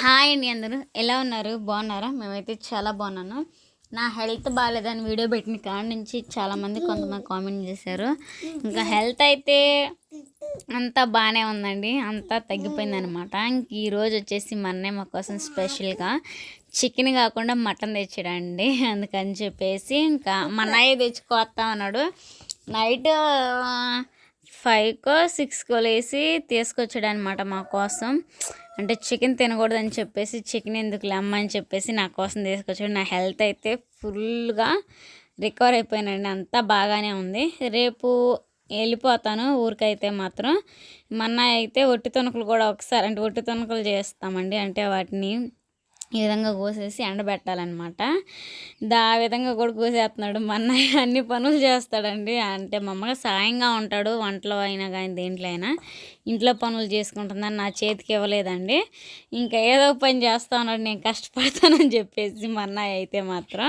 Hi అండి అందరూ. ఎలా ఉన్నారు? బాగున్నారా? మేమైతే చాలా బాగున్నాను. నా హెల్త్ బాగాలేదని వీడియో పెట్టిన కాడ నుంచి చాలామంది కొంతమంది కామెంట్ చేశారు. ఇంకా హెల్త్ అయితే అంతా బాగానే ఉందండి. అంతా తగ్గిపోయిందనమాట ఇంక ఈరోజు వచ్చేసి మన్నే మా కోసం స్పెషల్గా చికెన్ కాకుండా మటన్ తెచ్చాడండి. అందుకని చెప్పేసి ఇంకా మా అన్నయ్య తెచ్చుకోస్తా అన్నాడు. నైట్ ఫైవ్కో సిక్స్కో లేసి తీసుకొచ్చాడు అనమాట మా కోసం. అంటే చికెన్ తినకూడదని చెప్పేసి చికెన్ ఎందుకు అమ్మ అని చెప్పేసి నా కోసం తీసుకొచ్చాడు. నా హెల్త్ అయితే ఫుల్గా రికవర్ అయిపోయానండి అంతా బాగానే ఉంది. రేపు వెళ్ళిపోతాను. ఊరికైతే మాత్రం మొన్న అయితే ఒట్టి తొనుకలు కూడా ఒకసారి అంటే ఒట్టి తొనుకలు చేస్తామండి. అంటే వాటిని ఈ విధంగా కోసేసి ఎండబెట్టాలన్నమాట. దా ఆ విధంగా కూడా కోసేస్తున్నాడు. మా అన్నయ్య అన్ని పనులు చేస్తాడండి. అంటే మా అమ్మగా సాయంగా ఉంటాడు వంటలో అయినా కానీ దేంట్లో అయినా. ఇంట్లో పనులు చేసుకుంటుందని నా చేతికి ఇవ్వలేదండి. ఇంకా ఏదో పని చేస్తా ఉన్నాడు నేను కష్టపడతానని చెప్పేసి మా అన్నయ్య అయితే మాత్రం.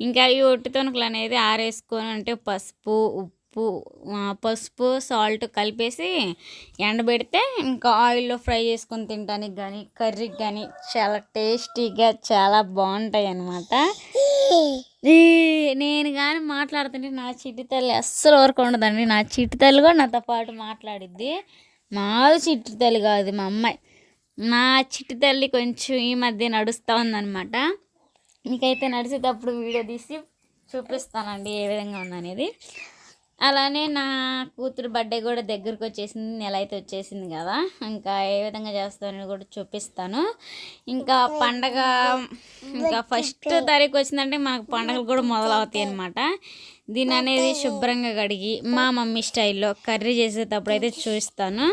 ఇంకా ఈ ఒట్టి తొనుకలు అనేది ఆరేసుకొని అంటే పసుపు ఉప్పు ఉప్పు పసుపు సాల్ట్ కలిపేసి ఎండబెడితే ఇంకా ఆయిల్లో ఫ్రై చేసుకొని తినడానికి కానీ కర్రీకి కానీ చాలా టేస్టీగా చాలా బాగుంటాయి అన్నమాట నేను కానీ మాట్లాడుతుంటే నా చిట్టి తల్లి అస్సలు వరకు ఉండదండి. నా చిట్టి తల్లి కూడా నాతో పాటు మాట్లాడిద్ది. మాది చిట్టి తల్లి కాదు మా అమ్మాయి. నా చిట్టి తల్లి కొంచెం ఈ మధ్య నడుస్తూ ఉందన్నమాట. మీకైతే నడిచేటప్పుడు వీడియో తీసి చూపిస్తానండి ఏ విధంగా ఉందనేది. అలానే నా కూతురు బర్త్డే కూడా దగ్గరకు వచ్చేసింది నెల అయితే వచ్చేసింది కదా. ఇంకా ఏ విధంగా చేస్తానని కూడా చూపిస్తాను. ఇంకా పండగ ఇంకా ఫస్ట్ తారీఖు వచ్చిందంటే మనకు పండగలు కూడా మొదలవుతాయి అనమాట దీని అనేది శుభ్రంగా కడిగి మా మమ్మీ స్టైల్లో కర్రీ చేసేటప్పుడు అయితే చూస్తాను.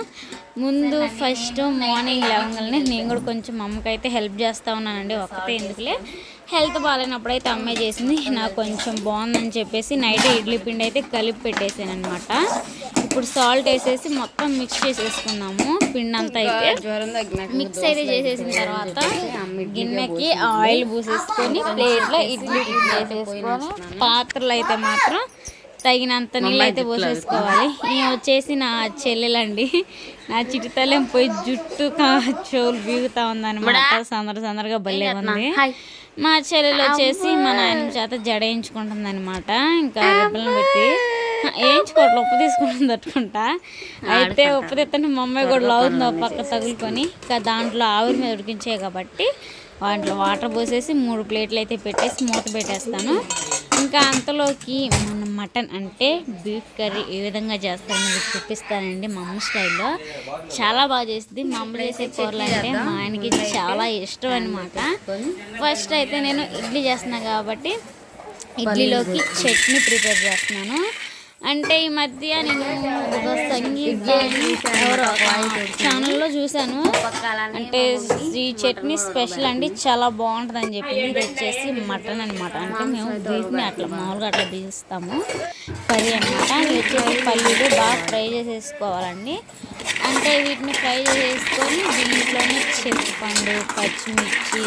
ముందు ఫస్ట్ మార్నింగ్ లేవగానే నేను కూడా కొంచెం అమ్మకి అయితే హెల్ప్ చేస్తూ ఉన్నానండి ఒక్కతే ఎందుకులే. హెల్త్ బాగాలేనప్పుడు అయితే అమ్మాయి చేసింది. నాకు కొంచెం బాగుందని చెప్పేసి నైట్ ఇడ్లీ పిండి అయితే కలిపి పెట్టేసాను అనమాట ఇప్పుడు సాల్ట్ వేసేసి మొత్తం మిక్స్ చేసేసుకున్నాము. పిండి అంతా అయితే మిక్స్ అయితే చేసేసిన తర్వాత గిన్నెకి ఆయిల్ పూసేసుకొని ప్లేట్లో ఇడ్లీ వేసేసుకొని పాత్రలు అయితే మాత్రం తగినంత నీళ్ళు అయితే పోసేసుకోవాలి. ఈమె వచ్చేసి నా చెల్లెలండి. నా చిటితలేం పోయి జుట్టు చెవులు బీగుతా ఉందన్నమాట. సందర సందరగా భలే ఉంది. మా చెల్లెలు వచ్చేసి మా నాయన చేత జడేయించుకుంటుంది అనమాట ఇంకా రిబ్బలను పెట్టి వేయించుకోవట్లే ఉప్పు తీసుకుని తట్టుకుంటా. అయితే ఉప్పు తెత్తని మా అమ్మాయి కూడా లావుతుంది ఒక పక్క తగులుకొని. ఇంకా దాంట్లో ఆవిరి మీద ఉడికించే కాబట్టి వాటిలో వాటర్ పోసేసి మూడు ప్లేట్లు అయితే పెట్టేసి మూత పెట్టేస్తాను. ఇంకా అంతలోకి మన మటన్ అంటే బీఫ్ కర్రీ ఏ విధంగా చేస్తారని మీకు చూపిస్తానండి మా అమ్మ స్టైల్లో. చాలా బాగా చేస్తుంది మా అమ్మ చేసే కూరలు అంటే మా ఆయనకి చాలా ఇష్టం అనమాట ఫస్ట్ అయితే నేను ఇడ్లీ చేస్తున్నాను కాబట్టి ఇడ్లీలోకి చట్నీ ప్రిపేర్ చేస్తున్నాను. అంటే ఈ మధ్య నేను ఒక సంగీత్ ఎవరో ఛానల్లో చూశాను. అంటే ఈ చట్నీ స్పెషల్ అండి చాలా బాగుంటుంది అని చెప్పి ఇది వచ్చేసి మటన్ అనమాట అంటే మేము బీఫ్ని అట్లా మామూలుగా అట్లా బీస్తాము. కర్రీ అనమాట ఇది వచ్చేసి పల్లీలు బాగా ఫ్రై చేసేసుకోవాలండి. అంటే వీటిని ఫ్రై చేసుకొని దీంట్లోనే చింతపండు పచ్చిమిర్చి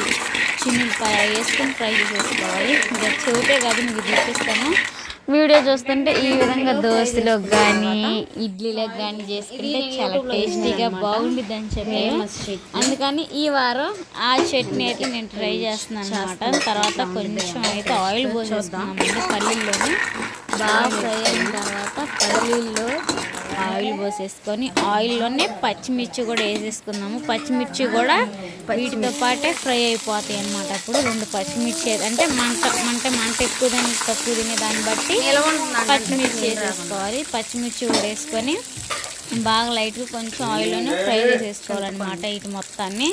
చిన్నిపాయ వేసుకొని ఫ్రై చేసేసుకోవాలి. ఇంకా చెవితే కాదు మీకు చూపిస్తాను. వీడియో చూస్తుంటే ఈ విధంగా దోశలకు కానీ ఇడ్లీలకు కానీ చేసుకుంటే చాలా టేస్టీగా బాగుండిద్ది అని చెప్పి అందుకని ఈ వారం ఆ చట్నీ అయితే నేను ట్రై చేస్తున్నాను అనమాట తర్వాత కొంచెం అయితే ఆయిల్ పోసేస్తున్నామండి పల్లీల్లోని. బాగా ఫ్రై అయిన తర్వాత పల్లీల్లో ఆయిల్ పోసేసుకొని ఆయిల్లోనే పచ్చిమిర్చి కూడా వేసేసుకుందాము. పచ్చిమిర్చి కూడా వీటితో పాటే ఫ్రై అయిపోతాయి అనమాట అప్పుడు రెండు పచ్చిమిర్చి అంటే మంట మంట మంట ఎక్కువ దాన్ని తక్కువ తినే దాన్ని బట్టి పచ్చిమిర్చి వేసేసుకోవాలి. పచ్చిమిర్చి కూడా వేసుకొని బాగా లైట్గా కొంచెం ఆయిల్లోనే ఫ్రై చేసేసుకోవాలన్నమాట ఇటు మొత్తాన్ని.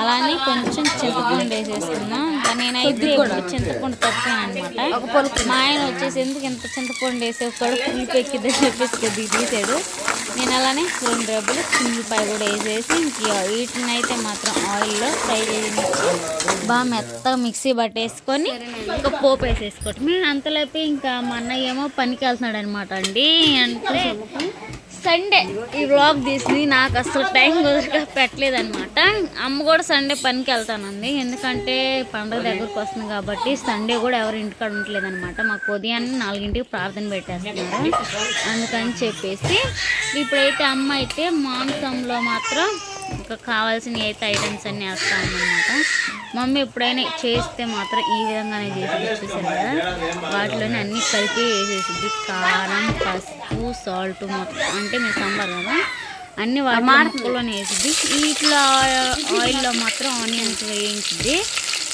అలానే కొంచెం చింతపండు వేసేసుకుందాం. ఇంకా నేనైతే ఎప్పుడు చింతపండు తప్పాను అనమాట మా ఆయన వచ్చేసి ఎందుకు ఎంత చింతపండు వేసే కూడా పులిపి ఎక్కిద్దని చెప్పేసి కొద్దిగా తీసాడు. నేను అలానే రెండు రబ్బులు చిల్లిపాయ కూడా వేసేసి ఇంక వీటిని అయితే మాత్రం ఆయిల్లో ఫ్రై చేసి బాగా మెత్తగా మిక్సీ పట్టేసుకొని ఇంకా పోపు వేసేసుకోవటం. అంతలోపు ఇంకా మా అన్నయ్య ఏమో పనికి వెళ్తున్నాడు అనమాట అండి. అంటే సండే ఈ వ్లాగ్ తీసింది నాకు అసలు టైం కుదరక పెట్టలేదు అనమాట అమ్మ కూడా సండే పనికి వెళ్తానండి ఎందుకంటే పండుగ దగ్గరకు వస్తుంది కాబట్టి సండే కూడా ఎవరు ఇంటికాడ ఉండలేదు అనమాట మాకు ఉదయాన్నే నాలుగింటికి ప్రార్థన పెట్టేస్తున్నారు. అందుకని చెప్పేసి ఇప్పుడైతే అమ్మ అయితే మాంసంలో మాత్రం ఇంకా కావాల్సిన అయితే ఐటమ్స్ అన్నీ వేస్తా అనమాట మమ్మీ ఎప్పుడైనా చేస్తే మాత్రం ఈ విధంగానే చేసి చూసారు? కదా వాటిలోనే అన్నీ కలిపి వేసేసింది. కారం పసుపు సాల్ట్ మొత్తం. అంటే మీ సాంబార్ కదా? అన్ని వాటి ముక్కలోనే వేసింది. ఇట్లా ఆయిల్లో మాత్రం ఆనియన్స్ వేయించింది.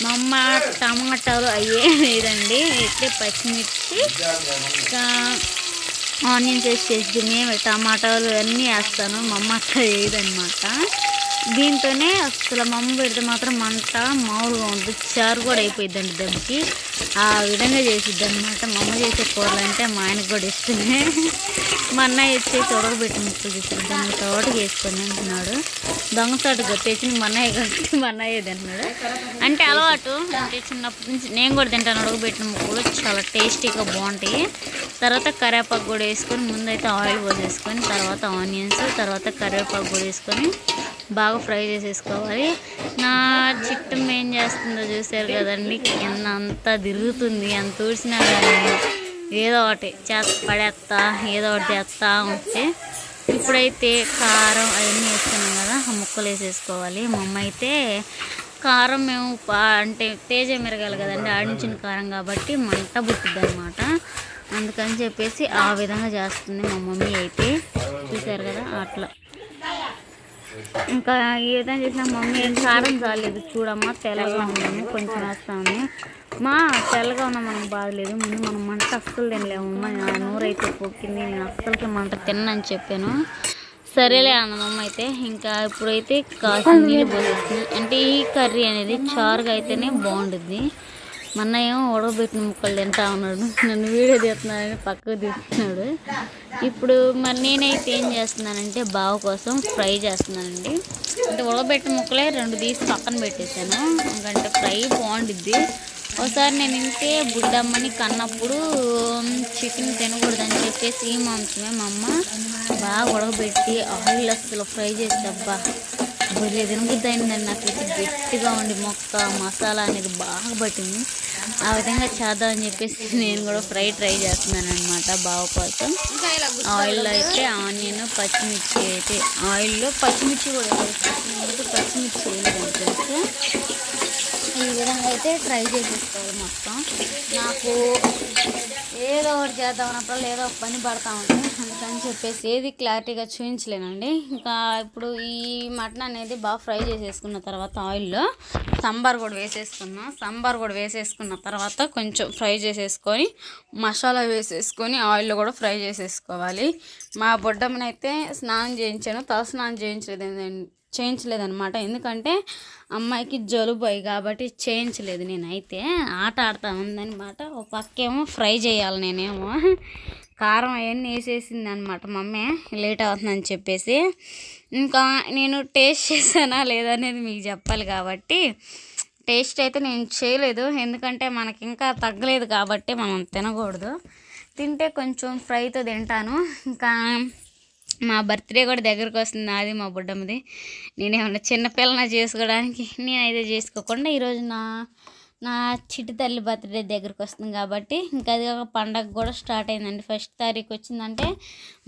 మా అమ్మ టమాటాలు అయ్యే లేదండి. అయితే పచ్చిమిర్చి ఇంకా ఆనియన్స్ వేసి చేసి టమాటాలు అన్నీ వేస్తాను. మా అమ్మ అట్లా వేయదనమాట దీంతోనే అసలు మా అమ్మ పెడితే మాత్రం మంట మామూలుగా ఉంటుంది. చారు కూడా అయిపోయిద్దండి దెబ్బకి. ఆ విధంగా చేసిద్ది అనమాట మా అమ్మ చేసే కూరలు అంటే మా ఆయనకు కూడా ఇష్టమే. మా అన్నయ్య వచ్చేసి ఉడకబెట్టి ముక్కలు తీసుకుని దాన్ని తోటకి వేసుకొని అంటున్నాడు దొంగసాటు తెచ్చి మా అన్నయ్య కాబట్టి మా అన్నయ్య తింటున్నాడు. అంటే అలవాటు. అంటే చిన్నప్పటి నుంచి నేను కూడా తింటాను. ఉడకబెట్టిన ముక్కలు చాలా టేస్టీగా బాగుంటాయి. తర్వాత కరివేపాకు కూడా వేసుకొని ముందైతే ఆయిల్ పోసేసుకొని తర్వాత ఆనియన్స్ తర్వాత కరివేపాకు కూడా వేసుకొని బాగా ఫ్రై చేసేసుకోవాలి. నా చిట్టం ఏం చేస్తుందో చూసారు కదండి. కింద అంతా తిరుగుతుంది. ఎంత ఊడ్చినా కానీ ఏదో ఒకటి చేత పడేస్తా ఏదో ఒకటి చేస్తా ఉంటే ఇప్పుడైతే కారం అవన్నీ వేసుకున్నాం కదా ఆ ముక్కలు వేసేసుకోవాలి. మా అమ్మ అయితే కారం మేము పా అంటే తేజ మిరగాలి కదండి ఆడించిన కారం కాబట్టి మంట పుట్టిద్ది అనమాట అందుకని చెప్పేసి ఆ విధంగా చేస్తుంది మా మమ్మీ అయితే. చూసారు కదా అట్లా. ఇంకా ఈ విధంగా చేసిన మమ్మీ ఏం కారం చాలేదు చూడమ్మా తెల్లగా ఉన్నాము కొంచెం వేస్తాము మా తెల్లగా ఉన్నా మనకు బాగలేదు ముందు మనం మంట అస్సలు తినలేము. అమ్మ నా నూరైతే పొక్కింది నేను అస్సలకి మంట తిన్నని చెప్పాను. సరేలే అన్నమమ్మ అయితే. ఇంకా ఇప్పుడైతే కాసిన నీళ్ళు పోసేస్తుంది అంటే ఈ కర్రీ అనేది చారుగా అయితేనే బాగుంటుంది మొన్న ఏమో ఉడకబెట్టిన ముక్కలు తింటా ఉన్నాడు. నన్ను వీడియో తీస్తున్నాడని పక్కకు తీస్తున్నాడు. ఇప్పుడు మరి నేనైతే ఏం చేస్తున్నానంటే బావ కోసం ఫ్రై చేస్తున్నానండి. అంటే ఉడకబెట్టిన ముక్కలే రెండు తీసి పక్కన పెట్టేశాను. ఎందుకంటే ఫ్రై బాగుండిద్ది. ఒకసారి నేను ఇంటే బుడ్డమ్మని కన్నప్పుడు చికెన్ తినకూడదని చెప్పేసి ఈ మాంసమే మా అమ్మ బాగా ఉడకబెట్టి ఆయిల్ అస్సలు ఫ్రై చేసి అబ్బా భలే తినబుద్ధి అయిందండి నాకు గట్టిగా ఉండి మొక్క మసాలా అనేది బాగా పట్టింది. ఆ విధంగా చేద్దామని చెప్పేసి నేను కూడా ఫ్రై ట్రై చేస్తున్నాను అనమాట బావ కోసం. ఆయిల్లో అయితే ఆనియన్ పచ్చిమిర్చి అయితే ఆయిల్లో పచ్చిమిర్చి కూడా పచ్చిమిర్చి వేయలేదని తెలుసు ఈ విధంగా అయితే ట్రై చేసేసుకోవాలి మొత్తం. నాకు ఏదో ఒకటి చేద్దాం అన్నప్పుడు ఏదో ఒక పని పడతా ఉంటుంది. అందుకని చెప్పేసి ఏది క్లారిటీగా చూపించలేనండి. ఇంకా ఇప్పుడు ఈ మటన్ అనేది బాగా ఫ్రై చేసేసుకున్న తర్వాత ఆయిల్లో సాంబార్ కూడా వేసేసుకున్నా. సాంబార్ కూడా వేసేసుకున్న తర్వాత కొంచెం ఫ్రై చేసేసుకొని మసాలా వేసేసుకొని ఆయిల్లో కూడా ఫ్రై చేసేసుకోవాలి. మా బొడ్డమ్మనైతే స్నానం చేయించాను. తల స్నానం చేయించలేదు చేయించలేదనమాట ఎందుకంటే అమ్మాయికి జలుబు అయ్యి కాబట్టి చేయించలేదు నేనైతే. ఆట ఆడుతా ఉందనమాట ఒక పక్కేమో ఫ్రై చేయాలి నేనేమో. కారం అవన్నీ వేసేసింది అనమాట మమ్మీ. లేట్ అవుతుందని చెప్పేసి. ఇంకా నేను టేస్ట్ చేశానా లేదా అనేది మీకు చెప్పాలి కాబట్టి. టేస్ట్ అయితే నేను చేయలేదు. ఎందుకంటే మనకి ఇంకా తగ్గలేదు కాబట్టి మనం తినకూడదు. తింటే కొంచెం ఫ్రైతో తింటాను. ఇంకా మా బర్త్డే కూడా దగ్గరకు వస్తుంది నాది మా బుడ్డమ్మది. నేనేమన్నా చిన్నపిల్లన చేసుకోవడానికి నేనైతే చేసుకోకుండా ఈరోజు నా నా చిట్టి తల్లి బర్త్డే దగ్గరకు వస్తుంది కాబట్టి ఇంకా అది ఒక పండగ కూడా స్టార్ట్ అయిందండి. ఫస్ట్ తారీఖు వచ్చిందంటే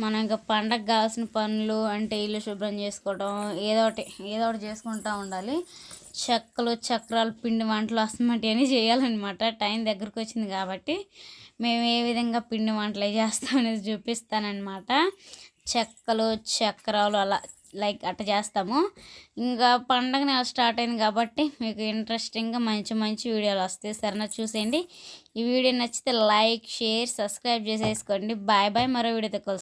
మనం ఇంకా పండగ కావాల్సిన పనులు అంటే ఇల్లు శుభ్రం చేసుకోవడం ఏదో ఒకటి ఏదో ఒకటి చేసుకుంటూ ఉండాలి. చెక్కలు చక్రాలు పిండి వంటలు వస్తున్నట్టు అని చేయాలన్నమాట. టైం దగ్గరకు వచ్చింది కాబట్టి మేము ఏ విధంగా పిండి వంటలు చేస్తాం అనేది చూపిస్తానన్నమాట. చెక్కలు చక్రాలు అలా లైక్ అట్ట చేస్తాము. ఇంకా పండగ నెల స్టార్ట్ అయింది కాబట్టి మీకు ఇంట్రెస్టింగ్గా మంచి మంచి వీడియోలు వస్తాయి. సరేనా? చూసేయండి. ఈ వీడియో నచ్చితే లైక్ షేర్ సబ్స్క్రైబ్ చేసేసుకోండి. Bye bye. మరో వీడియోతో